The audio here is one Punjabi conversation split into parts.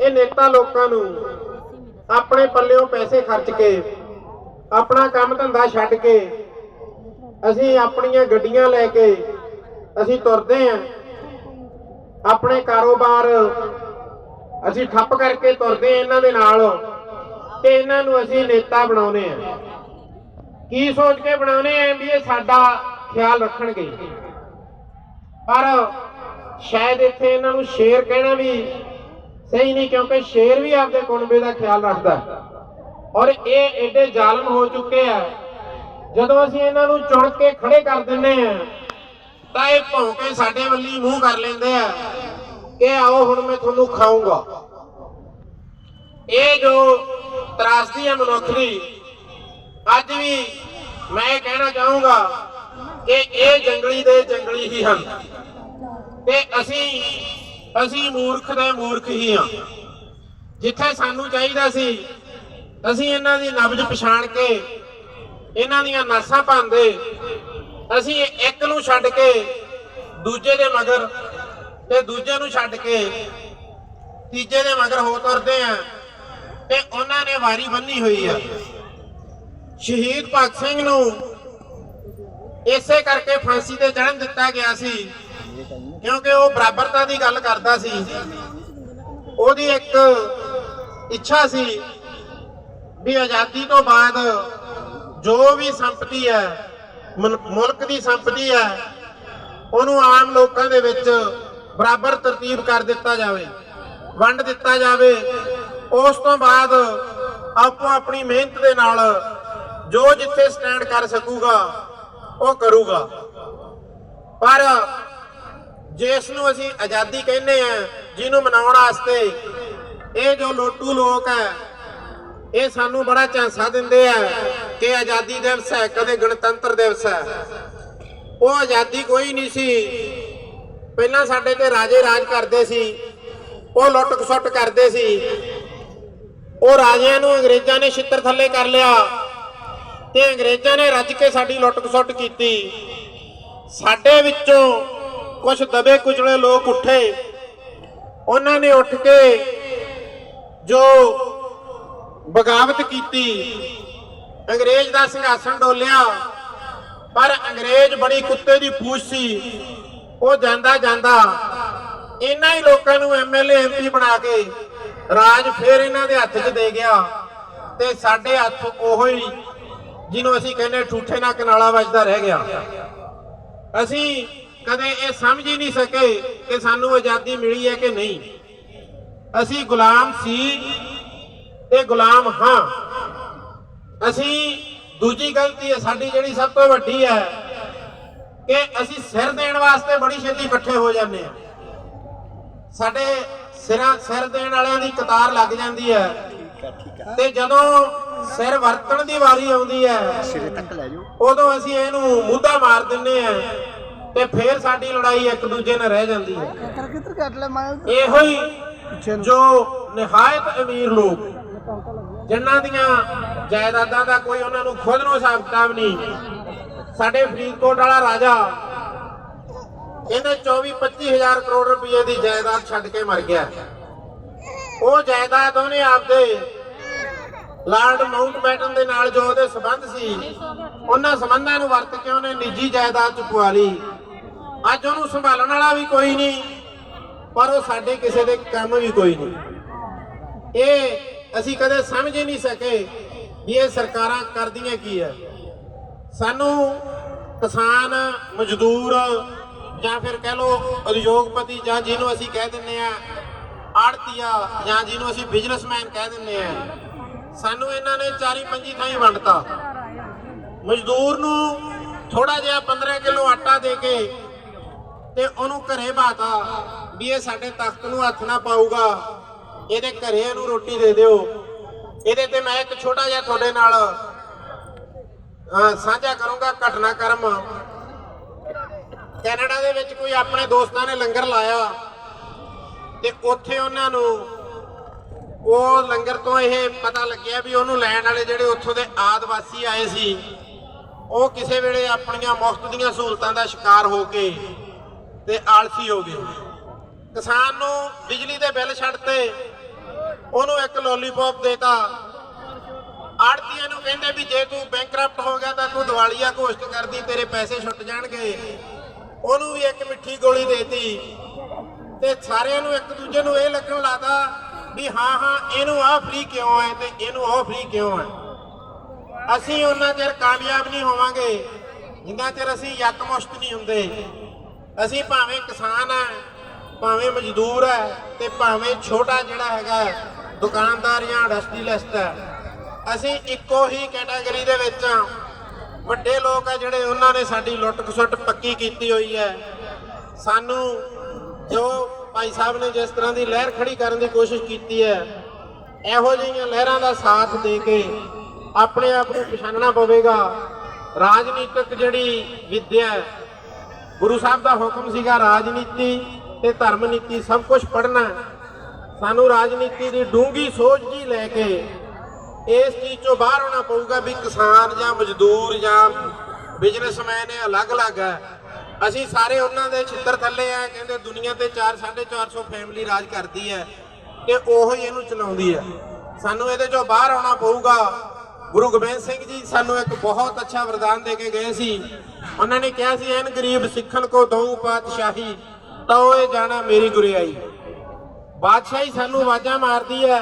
ਇਹ ਨੇਤਾ ਲੋਕਾਂ ਨੂੰ ਆਪਣੇ ਪੱਲਿਓਂ ਪੈਸੇ ਖਰਚ ਕੇ, ਆਪਣਾ ਕੰਮ ਧੰਦਾ ਛੱਡ ਕੇ ਅਸੀਂ ਆਪਣੀਆਂ ਗੱਡੀਆਂ ਲੈ ਕੇ ਅਸੀਂ ਤੁਰਦੇ ਆਂ। ਆਪਣੇ ਕਾਰੋਬਾਰ ਅਸੀਂ ਠੱਪ ਕਰਕੇ ਤੁਰਦੇ ਆਂ ਇਹਨਾਂ ਦੇ ਨਾਲ ਤੇ ਇਹਨਾਂ ਨੂੰ ਅਸੀਂ ਨੇਤਾ ਬਣਾਉਨੇ ਆ। ਕੀ ਸੋਚ ਕੇ ਬਣਾਉਨੇ ਆ ਵੀ ਇਹ ਸਾਡਾ ਖਿਆਲ ਰੱਖਣਗੇ। ਪਰ ਸ਼ਾਇਦ ਇੱਥੇ ਇਹਨਾਂ ਨੂੰ ਸ਼ੇਰ ਕਹਿਣਾ ਵੀ ਸਹੀ ਨਹੀਂ, ਕਿਉਂਕਿ ਸ਼ੇਰ ਵੀ ਆਪਦੇ ਕੁਨਬੇ ਦਾ ਖਿਆਲ ਰੱਖਦਾ। ਔਰ ਇਹ ਐਡੇ ਜ਼ਾਲਮ ਹੋ ਚੁੱਕੇ ਆ। ਜਦੋਂ ਅਸੀਂ ਇਹਨਾਂ ਨੂੰ ਚੁਣ ਕੇ ਖੜੇ ਕਰ ਦਿੰਨੇ ਆ, ਤਾਂ ਇਹ ਭੌਂਕੇ ਸਾਡੇ ਵੱਲੀ ਮੂੰਹ ਕਰ ਲੈਂਦੇ ਆ। ਕਿ ਆਓ, ਹੁਣ ਮੈਂ ਤੁਹਾਨੂੰ ਖਾਊਂਗਾ। ਇਹ ਜੋ ਤਰਾਸਦੀ ਹੈ ਮਨੁੱਖ ਦੀ, ਅੱਜ ਵੀ ਮੈਂ ਕਹਿਣਾ ਚਾਹੂੰਗਾ ਕਿ ਇਹ ਜੰਗਲੀ ਦੇ ਜੰਗਲੀ ਹੀ ਹਨ। ਤੇ ਅਸੀਂ ਅਸੀਂ ਮੂਰਖ ਦੇ ਮੂਰਖ ਹੀ ਹਾਂ ਜਿੱਥੇ ਸਾਨੂੰ ਚਾਹੀਦਾ ਸੀ, ਅਸੀਂ ਇਹਨਾਂ ਦੀ ਨਬਜ ਪਛਾਣ ਕੇ, ਇਹਨਾਂ ਦੀਆਂ ਨਾਸਾਂ ਪਾਉਂਦੇ ਅਸੀਂ ਇੱਕ ਨੂੰ ਛੱਡ ਕੇ, ਦੂਜੇ ਦੇ ਮਗਰ ਤੇ ਦੂਜੇ ਨੂੰ ਛੱਡ ਕੇ, ਤੀਜੇ ਦੇ ਮਗਰ ਹੋ ਤੁਰਦੇ ਆ ਤੇ ਉਹਨਾਂ ਨੇ ਵਾਰੀ ਬੰਨੀ ਹੋਈ ਆ। ਸ਼ਹੀਦ ਭਗਤ ਸਿੰਘ ਨੂੰ ਇਸੇ ਕਰਕੇ ਫਾਂਸੀ ਤੇ ਚੜਨ ਦਿੱਤਾ ਗਿਆ ਸੀ ਕਿਉਂਕਿ ਉਹ ਬਰਾਬਰਤਾ ਦੀ ਗੱਲ ਕਰਦਾ ਸੀ। ਉਹਦੀ ਇੱਕ ਇੱਛਾ ਸੀ ਵੀ ਆਜ਼ਾਦੀ ਤੋਂ ਬਾਅਦ ਜੋ ਵੀ ਸੰਪਤੀ ਹੈ ਮੁਲਕ ਦੀ ਸੰਪਤੀ ਹੈ, ਉਹਨੂੰ ਆਮ ਲੋਕਾਂ ਦੇ ਵਿੱਚ ਬਰਾਬਰ ਤਰਤੀਬ ਕਰ ਦਿੱਤਾ ਜਾਵੇ, ਵੰਡ ਦਿੱਤਾ ਜਾਵੇ, ਉਸ ਤੋਂ ਬਾਅਦ ਆਪੋ ਆਪਣੀ ਮਿਹਨਤ ਦੇ ਨਾਲ ਜੋ ਜਿੱਥੇ ਸਟੈਂਡ ਕਰ ਸਕੂਗਾ, ਉਹ ਕਰੂਗਾ। ਪਰ ਜਿਸ ਨੂੰ ਅਸੀਂ ਆਜ਼ਾਦੀ ਕਹਿੰਦੇ ਆ, ਜਿਹਨੂੰ ਮਨਾਉਣ ਵਾਸਤੇ ਇਹ ਜੋ ਲੋਟੂ ਲੋਕ ਹੈ ਇਹ ਸਾਨੂੰ ਬੜਾ ਝਾਂਸਾ ਦਿੰਦੇ ਆ ਕਿ ਆਜ਼ਾਦੀ ਦਿਵਸ ਹੈ, ਕਦੇ ਗਣਤੰਤਰ ਦਿਵਸ ਹੈ। ਉਹ ਆਜ਼ਾਦੀ ਕੋਈ ਨਹੀਂ ਸੀ। ਪਹਿਲਾਂ ਸਾਡੇ ਤੇ ਰਾਜੇ ਰਾਜ ਕਰਦੇ ਸੀ, ਉਹ ਲੁੱਟ ਖਸੁੱਟ ਕਰਦੇ ਸੀ। ਉਹ ਰਾਜਿਆਂ ਨੂੰ ਅੰਗਰੇਜ਼ਾਂ ਨੇ ਛਿੱਤਰ ਥੱਲੇ ਕਰ ਲਿਆ ਤੇ ਅੰਗਰੇਜ਼ਾਂ ਨੇ ਰੱਜ ਕੇ ਸਾਡੀ ਲੁੱਟ ਖਸੁੱਟ ਕੀਤੀ। ਸਾਡੇ ਵਿੱਚੋਂ ਕੁਝ ਦਬੇ ਕੁਚਲੇ ਲੋਕ ਉੱਠੇ। ਉਹਨਾਂ ਨੇ ਉੱਠ ਕੇ ਜੋ ਬਗਾਵਤ ਕੀਤੀ, ਅੰਗਰੇਜ਼ ਦਾ ਸਿੰਘਾਸਨ ਡੋਲਿਆ। ਪਰ ਅੰਗਰੇਜ਼ ਬੜੀ ਕੁੱਤੇ ਦੀ ਪੂਛ ਸੀ। ਉਹ ਜਾਂਦਾ ਜਾਂਦਾ ਇਹਨਾਂ ਹੀ ਲੋਕਾਂ ਨੂੰ ਐਮਐਲਏ ਐਮਪੀ ਬਣਾ ਕੇ ਰਾਜ ਫੇਰ ਇਹਨਾਂ ਦੇ ਹੱਥ 'ਚ ਦੇ ਗਿਆ। ਤੇ ਸਾਡੇ ਹੱਥ ਉਹੋ ਹੀ ਜਿਹਨੂੰ ਅਸੀਂ ਕਹਿੰਦੇ ਠੂਠੇ ਨਾਲ ਕਨਾਲਾ ਵੱਜਦਾ ਰਹਿ ਗਿਆ। ਅਸੀਂ ਕਦੇ ਇਹ ਸਮਝ ਹੀ ਨਹੀਂ ਸਕੇ ਕਿ ਸਾਨੂੰ ਆਜ਼ਾਦੀ ਮਿਲੀ ਹੈ ਕਿ ਨਹੀਂ। ਅਸੀਂ ਗੁਲਾਮ ਸੀ ਤੇ ਗੁਲਾਮ ਹਾਂ। ਅਸੀਂ ਦੂਜੀ ਗਲਤੀ ਹੈ ਸਾਡੀ ਜਿਹੜੀ ਸਭ ਤੋਂ ਵੱਡੀ ਹੈ ਕਿ ਅਸੀਂ ਸਿਰ ਦੇਣ ਵਾਸਤੇ ਬੜੀ ਛੇਤੀ ਇਕੱਠੇ ਹੋ ਜਾਂਦੇ ਆ ਸਾਡੇ ਸਿਰਾਂ ਸਿਰ ਦੇਣ ਵਾਲਿਆਂ ਦੀ ਕਤਾਰ ਲੱਗ ਜਾਂਦੀ ਹੈ। ਤੇ ਜਦੋਂ ਸਿਰ ਵਰਤਣ ਦੀ ਵਾਰੀ ਆਉਂਦੀ ਹੈ ਸਿਰੇ ਤੱਕ ਲੈ ਜਾਓ। ਉਦੋਂ ਅਸੀਂ ਇਹਨੂੰ ਮੁੱਦਾ ਮਾਰ ਦਿੰਨੇ ਆ ਤੇ ਫੇਰ ਸਾਡੀ ਲੜਾਈ ਇੱਕ ਦੂਜੇ ਨਾਲ ਰਹਿ ਜਾਂਦੀ ਹੈ। ਕਿੱਧਰ ਕਿੱਧਰ ਕੱਟ ਲੈ ਮੈਂ ਇਹੋ ਹੀ ਜੋ ਨਿਹਾਇਤ ਅਮੀਰ ਲੋਕ, ਜਿਨ੍ਹਾਂ ਦੀਆਂ ਜਾਇਦਾਦਾਂ ਦਾ ਕੋਈ ਉਹਨਾਂ ਨੂੰ ਖੁਦ ਨੂੰ ਹਿਸਾਬ ਕਿਤਾਬ ਨਹੀਂ, ਸਾਡੇ ਫਰੀਦਕੋਟ ਵਾਲਾ ਰਾਜਾ ਕਹਿੰਦੇ 24 25000 ਕਰੋੜ ਰੁਪਏ ਦੀ ਜਾਇਦਾਦ ਛੱਡ ਕੇ ਮਰ ਗਿਆ। ਉਹ ਜਾਇਦਾਦ ਉਹਨੇ ਆਪਦੇ ਲਾਰਡ ਮਾਊਂਟਬੈਟਨ ਦੇ ਨਾਲ ਜੋ ਉਹਦੇ ਸਬੰਧ ਸੀ, ਉਹਨਾਂ ਸਬੰਧਾਂ ਨੂੰ ਵਰਤ ਕੇ ਉਹਨੇ ਨਿੱਜੀ ਜਾਇਦਾਦ ਚ ਪਵਾ ਲਈ। ਅੱਜ ਉਹਨੂੰ ਸੰਭਾਲਣ ਵਾਲਾ ਵੀ ਕੋਈ ਨਹੀਂ, ਪਰ ਉਹ ਸਾਡੇ ਕਿਸੇ ਦੇ ਕੰਮ ਵੀ ਕੋਈ ਨਹੀਂ। ਇਹ ਅਸੀਂ ਕਦੇ ਸਮਝ ਹੀ ਨਹੀਂ ਸਕੇ ਵੀ ਇਹ ਸਰਕਾਰਾਂ ਕਰਦੀਆਂ ਕੀ ਹੈ ਸਾਨੂੰ ਕਿਸਾਨ, ਮਜ਼ਦੂਰ ਜਾਂ ਫਿਰ ਕਹਿ ਲਓ ਉਦਯੋਗਪਤੀ ਜਾਂ ਜਿਹਨੂੰ ਅਸੀਂ ਕਹਿ ਦਿੰਨੇ ਆ ਆੜਤੀਆ ਜਾਂ ਜਿਹਨੂੰ ਅਸੀਂ ਬਿਜ਼ਨਸਮੈਨ ਕਹਿ ਦਿੰਨੇ ਆ, ਸਾਨੂੰ ਇਹਨਾਂ ਨੇ ਚਾਰੀ ਪੰਜੀ ਥਾਈ ਵੰਡਤਾ। ਮਜ਼ਦੂਰ ਨੂੰ ਥੋੜਾ ਜਿਹਾ 15 ਕਿਲੋ ਆਟਾ ਦੇ ਕੇ ਤੇ ਉਹਨੂੰ ਘਰੇ ਬਾਤਾ ਵੀ ਇਹ ਸਾਡੇ ਤਖਤ ਨੂੰ ਹੱਥ ਨਾ ਪਾਊਗਾ। ਇਹਦੇ ਘਰੇ ਇਹਨੂੰ ਰੋਟੀ ਦੇ ਦਿਓ। ਇਹਦੇ ਤੇ ਮੈਂ ਇੱਕ ਛੋਟਾ ਜਿਹਾ ਤੁਹਾਡੇ ਨਾਲ ਸਾਂਝਾ ਕਰੂੰਗਾ ਘਟਨਾਕ੍ਰਮ ਕੈਨੇਡਾ ਦੇ ਵਿੱਚ ਕੋਈ ਆਪਣੇ ਦੋਸਤਾਂ ਨੇ ਲੰਗਰ ਲਾਇਆ ਤੇ ਉੱਥੇ ਉਹਨਾਂ ਨੂੰ ਉਹ ਲੰਗਰ ਤੋਂ ਇਹ ਪਤਾ ਲੱਗਿਆ ਵੀ ਉਹਨੂੰ ਲੈਣ ਵਾਲੇ ਜਿਹੜੇ ਉੱਥੋਂ ਦੇ ਆਦਿਵਾਸੀ ਆਏ ਸੀ, ਉਹ ਕਿਸੇ ਵੇਲੇ ਆਪਣੀਆਂ ਮੁਫਤ ਦੀਆਂ ਸਹੂਲਤਾਂ ਦਾ ਸ਼ਿਕਾਰ ਹੋ ਕੇ ਤੇ ਆਲਸੀ ਹੋ ਗਏ ਕਿਸਾਨ ਨੂੰ ਬਿਜਲੀ ਦੇ ਬਿੱਲ ਛੱਡਤੇ। ਉਹਨੂੰ ਇੱਕ ਲੋਲੀਪੌਪ ਦੇਤਾ। ਆੜਤੀਆਂ ਨੂੰ ਕਹਿੰਦੇ ਵੀ ਜੇ ਤੂੰ ਬੈਂਕਰਪਟ ਹੋ ਗਿਆ ਤਾਂ ਤੂੰ ਦਿਵਾਲੀਆ ਘੋਸ਼ਿਤ ਕਰਦੀ, ਤੇਰੇ ਪੈਸੇ ਛੁੱਟ ਜਾਣਗੇ। ਉਹਨੂੰ ਵੀ ਇੱਕ ਮਿੱਠੀ ਗੋਲੀ ਦੇਤੀ। ਤੇ ਸਾਰਿਆਂ ਨੂੰ ਇੱਕ ਦੂਜੇ ਨੂੰ ਇਹ ਲੱਗਣ ਲਾਤਾ ਵੀ ਹਾਂ ਹਾਂ, ਇਹਨੂੰ ਆਹ ਫ੍ਰੀ ਕਿਉਂ ਹੈ ਤੇ ਇਹਨੂੰ ਉਹ ਫ੍ਰੀ ਕਿਉਂ ਹੈ? ਅਸੀਂ ਉਹਨਾਂ ਚਿਰ ਕਾਮਯਾਬ ਨਹੀਂ ਹੋਵਾਂਗੇ। ਜਿੰਨਾ ਚਿਰ ਅਸੀਂ ਯਕਮੁਸ਼ਤ ਨਹੀਂ ਹੁੰਦੇ। ਅਸੀਂ ਭਾਵੇਂ ਕਿਸਾਨ ਆ, ਭਾਵੇਂ ਮਜ਼ਦੂਰ ਹੈ ਤੇ ਭਾਵੇਂ ਛੋਟਾ ਜਿਹੜਾ ਹੈਗਾ ਦੁਕਾਨਦਾਰ ਜਾਂ ਇੰਡਸਟਰੀਲਿਸਟ ਹੈ ਅਸੀਂ ਇੱਕੋ ਹੀ ਕੈਟਾਗਰੀ ਦੇ ਵਿੱਚ ਆ। ਵੱਡੇ ਲੋਕ ਆ ਜਿਹੜੇ ਉਹਨਾਂ ਨੇ ਸਾਡੀ ਲੁੱਟ ਖਸੁੱਟ ਪੱਕੀ ਕੀਤੀ ਹੋਈ ਹੈ। ਸਾਨੂੰ ਜੋ ਭਾਈ ਸਾਹਿਬ ਨੇ ਜਿਸ ਤਰ੍ਹਾਂ ਦੀ ਲਹਿਰ ਖੜੀ ਕਰਨ ਦੀ ਕੋਸ਼ਿਸ਼ ਕੀਤੀ ਹੈ, ਇਹੋ ਜਿਹੀਆਂ ਲਹਿਰਾਂ ਦਾ ਸਾਥ ਦੇ ਕੇ ਆਪਣੇ ਆਪ ਨੂੰ ਪਛਾਣਨਾ ਪਵੇਗਾ। ਰਾਜਨੀਤਿਕ ਜਿਹੜੀ ਵਿੱਦਿਆ ਗੁਰੂ ਸਾਹਿਬ ਦਾ ਹੁਕਮ ਸੀਗਾ ਰਾਜਨੀਤੀ ਤੇ ਧਰਮ ਨੀਤੀ ਸਭ ਕੁਝ ਪੜ੍ਹਨਾ। ਸਾਨੂੰ ਰਾਜਨੀਤੀ ਦੀ ਡੂੰਗੀ ਸੋਚ ਜੀ ਲੈ ਕੇ ਇਸ ਚੀਜ਼ ਤੋਂ ਬਾਹਰ ਆਉਣਾ ਪਊਗਾ ਵੀ ਕਿਸਾਨ ਜਾਂ ਮਜ਼ਦੂਰ ਜਾਂ ਬਿਜ਼ਨਸਮੈਨ ਇਹ ਅਲੱਗ-ਅਲੱਗ ਹੈ। ਅਸੀਂ ਸਾਰੇ ਉਹਨਾਂ ਦੇ ਛਿੱਤਰ ਥੱਲੇ ਆ, ਕਹਿੰਦੇ ਦੁਨੀਆ ਤੇ 4 450 ਫੈਮਿਲੀ ਰਾਜ ਕਰਦੀ ਹੈ ਤੇ ਉਹ ਹੀ ਇਹਨੂੰ ਚਲਾਉਂਦੀ ਹੈ। ਸਾਨੂੰ ਇਹਦੇ ਚੋਂ ਬਾਹਰ ਆਉਣਾ ਪਊਗਾ ਗੁਰੂ ਗੋਬਿੰਦ ਸਿੰਘ ਜੀ ਸਾਨੂੰ ਇੱਕ ਬਹੁਤ ਅੱਛਾ ਵਰਦਾਨ ਦੇ ਕੇ ਗਏ ਸੀ। ਉਹਨਾਂ ਨੇ ਕਿਹਾ ਸੀ, ਐਨ ਗਰੀਬ ਸਿੱਖਣ ਕੋ ਦਊ ਪਾਤਸ਼ਾਹੀ, ਤਾਂ ਇਹ ਜਾਣਾ ਮੇਰੀ ਗੁਰਿਆਈ। ਬਾਦਸ਼ਾਹੀ ਸਾਨੂੰ ਆਵਾਜ਼ਾਂ ਮਾਰਦੀ ਹੈ,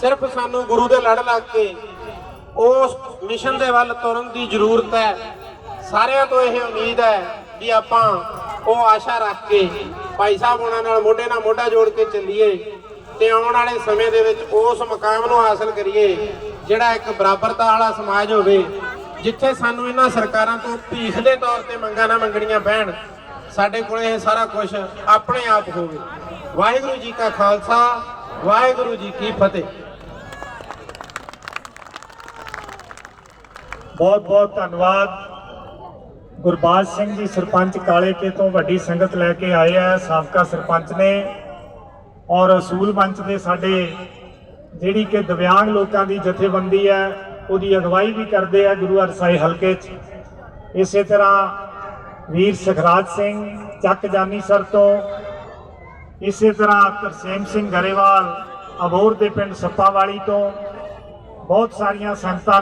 ਸਿਰਫ ਸਾਨੂੰ ਗੁਰੂ ਦੇ ਲੜ ਲੱਗ ਕੇ। ਉਸ ਮਿਸ਼ਨ ਦੇ ਵੱਲ ਤੁਰਨ ਦੀ ਜ਼ਰੂਰਤ ਹੈ। ਸਾਰਿਆਂ ਤੋਂ ਇਹ ਉਮੀਦ ਹੈ ਵੀ ਆਪਾਂ ਉਹ ਆਸ਼ਾ ਰੱਖ ਕੇ, ਭਾਈ ਸਾਹਿਬ ਉਹਨਾਂ ਨਾਲ ਮੋਢੇ ਨਾਲ ਮੋਢਾ ਜੋੜ ਕੇ ਚੱਲੀਏ। ਤੇ ਆਉਣ ਵਾਲੇ ਸਮੇਂ ਦੇ ਵਿੱਚ ਉਸ ਮਕਾਮ ਨੂੰ ਹਾਸਲ ਕਰੀਏ, ਜਿਹੜਾ ਇੱਕ ਬਰਾਬਰਤਾ ਵਾਲਾ ਸਮਾਜ ਹੋਵੇ, ਜਿੱਥੇ ਸਾਨੂੰ ਇਹਨਾਂ ਸਰਕਾਰਾਂ ਤੋਂ ਭੀਖ ਦੇ ਤੌਰ ਤੇ ਮੰਗਾਂ ਨਾ ਮੰਗਣੀਆਂ ਪੈਣ, ਸਾਡੇ ਕੋਲ ਇਹ ਸਾਰਾ ਕੁਝ ਆਪਣੇ ਆਪ ਹੋਵੇ। ਵਾਹਿਗੁਰੂ ਜੀ ਕਾ ਖਾਲਸਾ, ਵਾਹਿਗੁਰੂ ਜੀ ਕੀ ਫਤਿਹ। ਬਹੁਤ ਬਹੁਤ ਧੰਨਵਾਦ। ਗੁਰਬਾਜ ਸਿੰਘ ਜੀ ਸਰਪੰਚ ਕਾਲੇ ਕੇ ਤੋਂ ਵੱਡੀ ਸੰਗਤ ਲੈ ਕੇ ਆਏ ਆ, ਸਾਬਕਾ ਸਰਪੰਚ ਨੇ। ਔਰ ਅਸੂਲ ਮੰਚ ਦੇ ਸਾਡੇ ਜਿਹੜੀ ਕਿ ਦਿਵਿਆਂਗ ਲੋਕਾਂ ਦੀ ਜਥੇਬੰਦੀ ਹੈ, ਉਹਦੀ ਅਗਵਾਈ ਵੀ ਕਰਦੇ ਆ ਗੁਰੂ ਹਰਸਾਈ ਹਲਕੇ 'ਚ। ਇਸੇ ਤਰ੍ਹਾਂ ਵੀਰ ਸਖਰਾਜ ਸਿੰਘ ਚੱਕ ਜਾਨੀ ਸਰ ਤੋਂ, ਇਸੇ ਤਰ੍ਹਾਂ ਤਰਸੇਮ ਸਿੰਘ ਗਰੇਵਾਲ ਅਬੋਰ ਦੇ ਪਿੰਡ ਸੱਪਾਵਾਲੀ ਤੋਂ, ਬਹੁਤ ਸਾਰੀਆਂ ਸੰਗਤਾਂ